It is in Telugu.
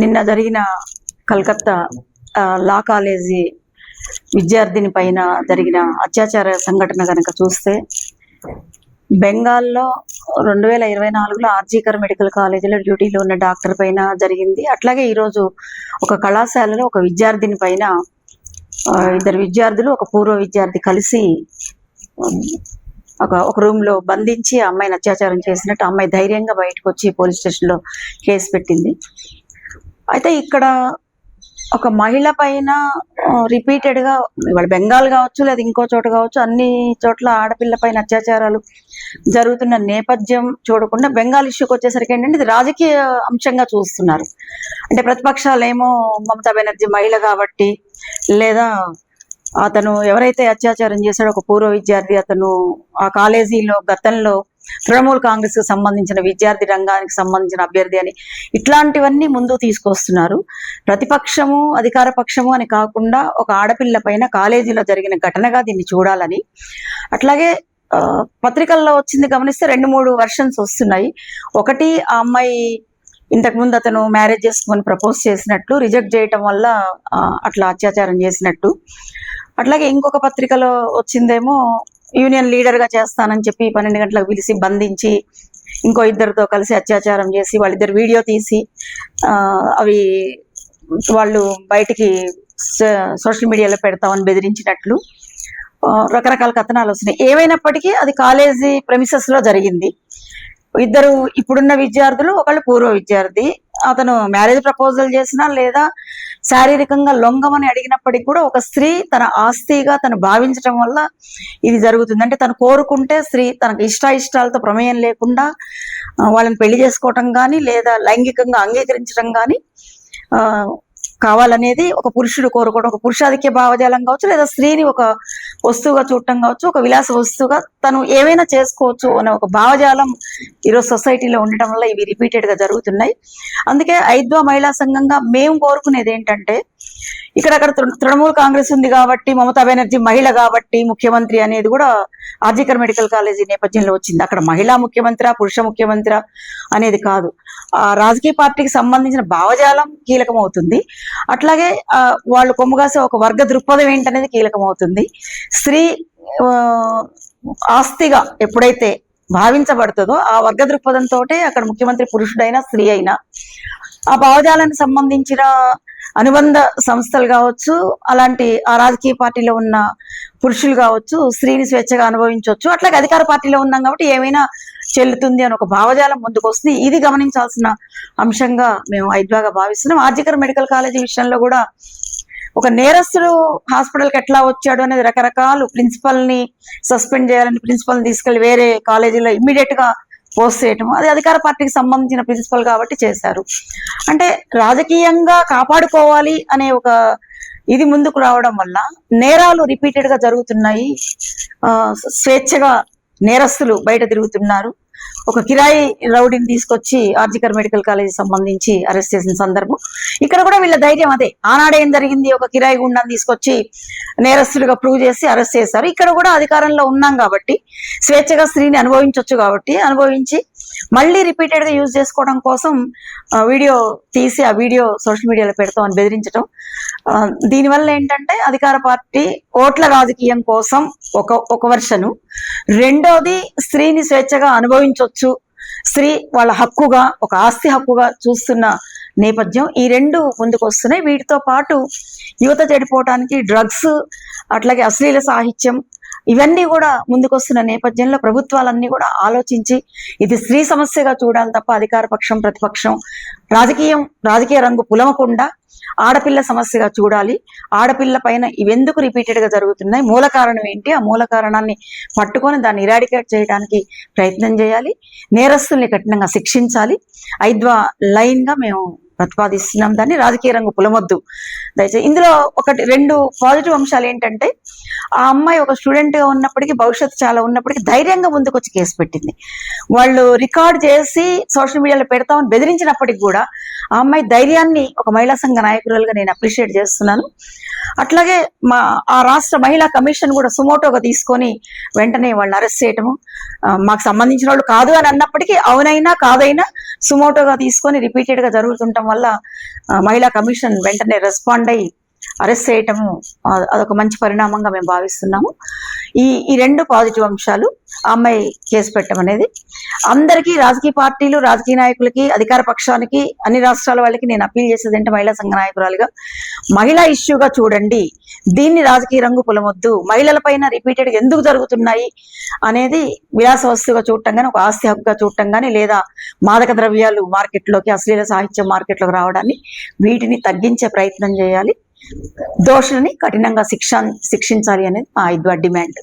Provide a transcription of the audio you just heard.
నిన్న జరిగిన కలకత్తా లా కాలేజీ విద్యార్థిని పైన జరిగిన అత్యాచార సంఘటన కనుక చూస్తే బెంగాల్లో రెండు వేల ఇరవై నాలుగులో ఆర్జీకర్ మెడికల్ కాలేజీలో డ్యూటీలో ఉన్న డాక్టర్ పైన జరిగింది. అట్లాగే ఈరోజు ఒక కళాశాలలో ఒక విద్యార్థిని పైన ఇద్దరు విద్యార్థులు ఒక పూర్వ విద్యార్థి కలిసి ఒక ఒక రూమ్లో బంధించి అమ్మాయిని అత్యాచారం చేసినట్టు అమ్మాయి ధైర్యంగా బయటకు వచ్చి పోలీస్ స్టేషన్లో కేసు పెట్టింది. అయితే ఇక్కడ ఒక మహిళ పైన రిపీటెడ్గా ఇవాళ బెంగాల్ కావచ్చు లేదా ఇంకో చోట కావచ్చు అన్ని చోట్ల ఆడపిల్ల పైన అత్యాచారాలు జరుగుతున్న నేపథ్యం చూడకుండా బెంగాల్ ఇష్యూకి వచ్చేసరికి ఏంటంటే ఇది రాజకీయ అంశంగా చూస్తున్నారు. అంటే ప్రతిపక్షాలు ఏమో మమతా బెనర్జీ మహిళ కాబట్టి లేదా అతను ఎవరైతే అత్యాచారం చేశాడో ఒక పూర్వ విద్యార్థి అతను ఆ కాలేజీలో గతంలో తృణమూల్ కాంగ్రెస్కు సంబంధించిన విద్యార్థి రంగానికి సంబంధించిన అభ్యర్థి అని ఇట్లాంటివన్నీ ముందు తీసుకొస్తున్నారు. ప్రతిపక్షము అధికార పక్షము అని కాకుండా ఒక ఆడపిల్ల పైన కాలేజీలో జరిగిన ఘటనగా దీన్ని చూడాలని. అట్లాగే ఆ, పత్రికల్లో వచ్చింది గమనిస్తే రెండు మూడు వర్షన్స్ వస్తున్నాయి. ఒకటి ఆ అమ్మాయి ఇంతకు ముందు అతను మ్యారేజ్ చేసుకొని ప్రపోజ్ చేసినట్లు రిజెక్ట్ చేయటం వల్ల అట్లా అత్యాచారం చేసినట్టు. అట్లాగే ఇంకొక పత్రికలో వచ్చిందేమో యూనియన్ లీడర్గా చేస్తానని చెప్పి పన్నెండు గంటలకు పిలిచి బంధించి ఇంకో ఇద్దరితో కలిసి అత్యాచారం చేసి వాళ్ళిద్దరు వీడియో తీసి అవి వాళ్ళు బయటికి సోషల్ మీడియాలో పెడతామని బెదిరించినట్లు రకరకాల కథనాలు వస్తున్నాయి. ఏమైనప్పటికీ అది కాలేజీ ప్రెమిసెస్లో జరిగింది. ఇద్దరు ఇప్పుడున్న విద్యార్థులు ఒకళ్ళు పూర్వ విద్యార్థి. అతను మ్యారేజ్ ప్రపోజల్ చేసినా లేదా శారీరకంగా లొంగమని అడిగినప్పటికీ కూడా ఒక స్త్రీ తన ఆస్తిగా తను భావించడం వల్ల ఇది జరుగుతుంది. అంటే తను కోరుకుంటే స్త్రీ తనకు ఇష్ట ఇష్టాలతో ప్రమేయం లేకుండా వాళ్ళని పెళ్ళి చేసుకోవటం కానీ లేదా లైంగికంగా అంగీకరించడం కానీ ఆ, కావాలనేది ఒక పురుషుడు కోరుకోవడం ఒక పురుషాధిక్య భావజాలం కావచ్చు లేదా స్త్రీని ఒక వస్తువుగా చూడటం కావచ్చు ఒక విలాస వస్తువుగా తను ఏమైనా చేసుకోవచ్చు అనే ఒక భావజాలం ఈరోజు సొసైటీలో ఉండటం వల్ల ఇవి రిపీటెడ్గా జరుగుతున్నాయి. అందుకే ఐద్వా మహిళా సంఘంగా మేము కోరుకునేది ఏంటంటే ఇక్కడ అక్కడ తృణమూల్ కాంగ్రెస్ ఉంది కాబట్టి మమతా బెనర్జీ మహిళ కాబట్టి ముఖ్యమంత్రి అనేది కూడా ఆర్జికర్ మెడికల్ కాలేజీ నేపథ్యంలో వచ్చింది. అక్కడ మహిళా ముఖ్యమంత్రి పురుష ముఖ్యమంత్రి అనేది కాదు. ఆ రాజకీయ పార్టీకి సంబంధించిన భావజాలం కీలకమవుతుంది. అట్లాగే వాళ్ళు కొమ్ముగాసే ఒక వర్గ దృక్పథం ఏంటనేది కీలకమవుతుంది. స్త్రీ ఆస్తిగా ఎప్పుడైతే భావించబడుతుందో ఆ వర్గ దృక్పథంతో అక్కడ ముఖ్యమంత్రి పురుషుడైనా స్త్రీ అయినా ఆ భావజాలానికి సంబంధించిన అనుబంధ సంస్థలు కావచ్చు అలాంటి ఆ రాజకీయ పార్టీలో ఉన్న పురుషులు కావచ్చు స్త్రీని స్వేచ్ఛగా అనుభవించవచ్చు. అట్లాగే అధికార పార్టీలో ఉన్నాం కాబట్టి ఏమైనా చెల్లుతుంది అని ఒక భావజాలం ముందుకు వస్తుంది. ఇది గమనించాల్సిన అంశంగా మేము ఐద్వాగా భావిస్తున్నాం. ఆర్జికర్ మెడికల్ కాలేజీ విషయంలో కూడా ఒక నేరస్తుడు హాస్పిటల్కి ఎట్లా వచ్చాడు అనేది రకరకాలు ప్రిన్సిపల్ని సస్పెండ్ చేయాలని ప్రిన్సిపల్ తీసుకెళ్ళి వేరే కాలేజీలో ఇమ్మీడియట్గా పోస్ట్ చేయటం అది అధికార పార్టీకి సంబంధించిన ప్రిన్సిపల్ కాబట్టి చేశారు. అంటే రాజకీయంగా కాపాడుకోవాలి అనే ఒక ఇది ముందుకు రావడం వల్ల నేరాలు రిపీటెడ్గా జరుగుతున్నాయి. ఆ, స్వేచ్ఛగా నేరస్తులు బయట తిరుగుతున్నారు. ఒక కిరాయి రౌడీని తీసుకొచ్చి ఆర్జికర్ మెడికల్ కాలేజీ సంబంధించి అరెస్ట్ చేసిన సందర్భం. ఇక్కడ కూడా వీళ్ళ ధైర్యం అదే. ఆనాడు ఏం జరిగింది? ఒక కిరాయి గుండాన్ని తీసుకొచ్చి నేరస్తులుగా ప్రూవ్ చేసి అరెస్ట్ చేశారు. ఇక్కడ కూడా అధికారంలో ఉన్నాం కాబట్టి స్వేచ్ఛగా స్త్రీని అనుభవించవచ్చు కాబట్టి అనుభవించి మళ్ళీ రిపీటెడ్గా యూజ్ చేసుకోవడం కోసం వీడియో తీసి ఆ వీడియో సోషల్ మీడియాలో పెడతాం అని బెదిరించడం దీనివల్ల ఏంటంటే అధికార పార్టీ ఓట్ల రాజకీయం కోసం ఒక ఒక వర్షను రెండోది స్త్రీని స్వేచ్ఛగా అనుభవించవచ్చు స్త్రీ వాళ్ళ హక్కుగా ఒక ఆస్తి హక్కుగా చూస్తున్న నేపథ్యం ఈ రెండు ముందుకు వస్తున్నాయి. వీటితో పాటు యువత చెడిపోవటానికి డ్రగ్స్ అట్లాగే అశ్లీల సాహిత్యం ఇవన్నీ కూడా ముందుకొస్తున్న నేపథ్యంలో ప్రభుత్వాలన్నీ కూడా ఆలోచించి ఇది స్త్రీ సమస్యగా చూడాలి తప్ప అధికార పక్షం ప్రతిపక్షం రాజకీయం రాజకీయ రంగు పులమకుండా ఆడపిల్ల సమస్యగా చూడాలి. ఆడపిల్ల పైన ఇవెందుకు రిపీటెడ్గా జరుగుతున్నాయి? మూల కారణం ఏంటి? ఆ మూల కారణాన్ని పట్టుకొని దాన్ని ఇరాడికేట్ చేయడానికి ప్రయత్నం చేయాలి. నేరస్తుల్ని కఠినంగా శిక్షించాలి. ఐద్వా లైన్గా మేము ప్రతిపాదిస్తున్నాం. దాన్ని రాజకీయ రంగు పులమొద్దు. దయచేసి ఇందులో ఒకటి రెండు పాజిటివ్ అంశాలు ఏంటంటే ఆ అమ్మాయి ఒక స్టూడెంట్గా ఉన్నప్పటికీ భవిష్యత్తు చాలా ఉన్నప్పటికీ ధైర్యంగా ముందుకు వచ్చి కేసు పెట్టింది. వాళ్ళు రికార్డ్ చేసి సోషల్ మీడియాలో పెడతామని బెదిరించినప్పటికి కూడా ఆ అమ్మాయి ధైర్యాన్ని ఒక మహిళా సంఘ నాయకురాలుగా నేను అప్రిషియేట్ చేస్తున్నాను. అట్లాగే మా ఆ రాష్ట్ర మహిళా కమిషన్ కూడా సుమోటోగా తీసుకొని వెంటనే వాళ్ళని అరెస్ట్ చేయటము మాకు సంబంధించిన వాళ్ళు కాదు అని అన్నప్పటికీ అవునైనా కాదైనా సుమోటోగా తీసుకొని రిపీటెడ్గా జరుగుతుండటం వల్ల మహిళా కమిషన్ వెంటనే రెస్పాండ్ అయ్యి అరెస్ట్ చేయటము అదొక మంచి పరిణామంగా మేము భావిస్తున్నాము. ఈ ఈ రెండు పాజిటివ్ అంశాలు ఆ అమ్మాయి కేసు పెట్టడం అనేది. అందరికీ రాజకీయ పార్టీలు రాజకీయ నాయకులకి అధికార పక్షానికి అన్ని రాష్ట్రాల వాళ్ళకి నేను అప్పీల్ చేసేది అంటే మహిళా సంఘ నాయకురాలుగా. మహిళా ఇష్యూగా చూడండి దీన్ని రాజకీయ రంగు పొలమొద్దు మహిళల పైన రిపీటెడ్ ఎందుకు జరుగుతున్నాయి అనేది విలాస వస్తువుగా చూడటం కానీ ఒక ఆస్తి హక్కుగా చూడటం కానీ లేదా మాదక ద్రవ్యాలు మార్కెట్లోకి అశ్లీల సాహిత్యం మార్కెట్లోకి రావడాన్ని వీటిని తగ్గించే ప్రయత్నం చేయాలి. దోషులని కఠినంగా శిక్ష శిక్షించాలి అనేది మా ఇద్వా డిమాండ్.